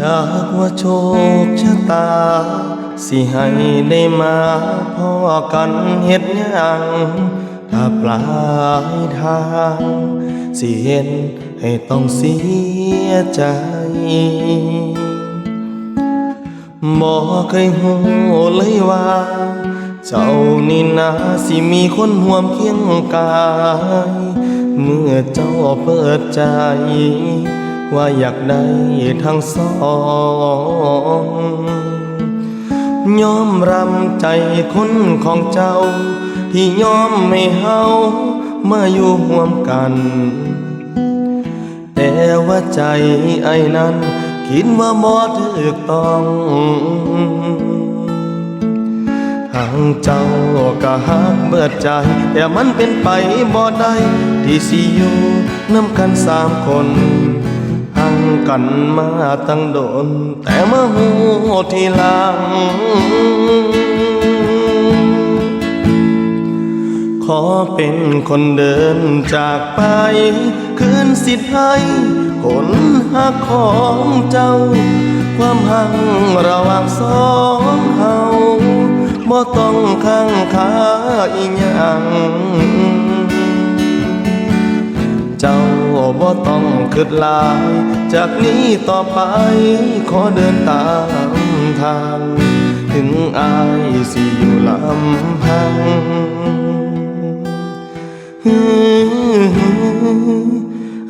จากว่าโชคชะตา สิให้ได้มาพ่อกันเฮ็ดยังถ้าปลายทาง สิเห็นให้ต้องเสียใจบ่เคยหูเลยว่า เจ้านี่นาสิมีคนห่วมเคียงกาย เมื่อเจ้าเปิดใจ ว่าอยากได้ทั้งสองยอมรำใจคนของเจ้า ที่ยอมไม่เฮาเมาออยู่ห่วมกัน แต่ว่าใจไอ้นั้น คิดว่าบ่ถูกต้องทางเจ้าก็ฮักเบิดใจ แต่มันเป็นไปบ่ได้ ที่สิอยู่น้ำกันสามคน ห่างกันมาตั้งโดน แต่มาหูทีหลัง ขอเป็นคนเดินจากไป คืนสิทธิ์ให้คนหักของเจ้า ความหังระหว่างสองเฮาบ่ต้องข้างขาอีหยัง บ่ต้องคิดลาย จากนี้ต่อไปขอเดินตามทาง ถึงอายสิอยู่ลำพัง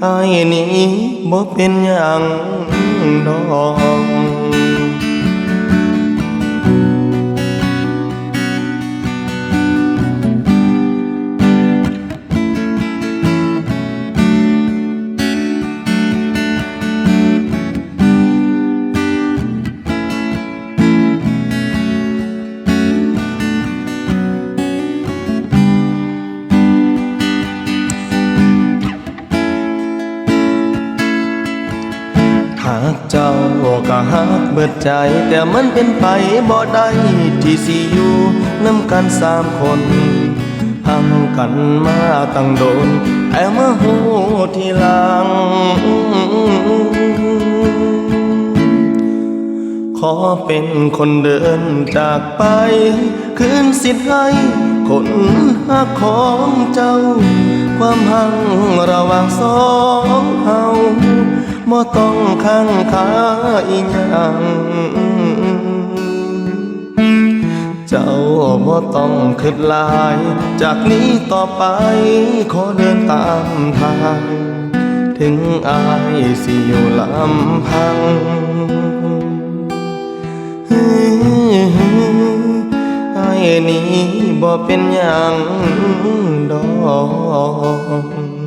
อายนี้บ่เป็นอย่างดอก ก็หักเบิดใจ แต่มันเป็นไปบ่ได้ที่สิอยู่น้ำกันสามคนห่างกันมาตั้งโดนแต่มาหูทีหลัง ขอเป็นคนเดินจากไป คืนสิทธิ์ให้คนหักของเจ้า ความหังระหว่างสอง บ่ต้องข้างขาอีหยังเจ้าบ่ต้องคิดลาย จากนี้ต่อไปขอเดินตามทาง ถึงอายสิอยู่ลำพังไอ้นี้บ่เป็นหยังดอก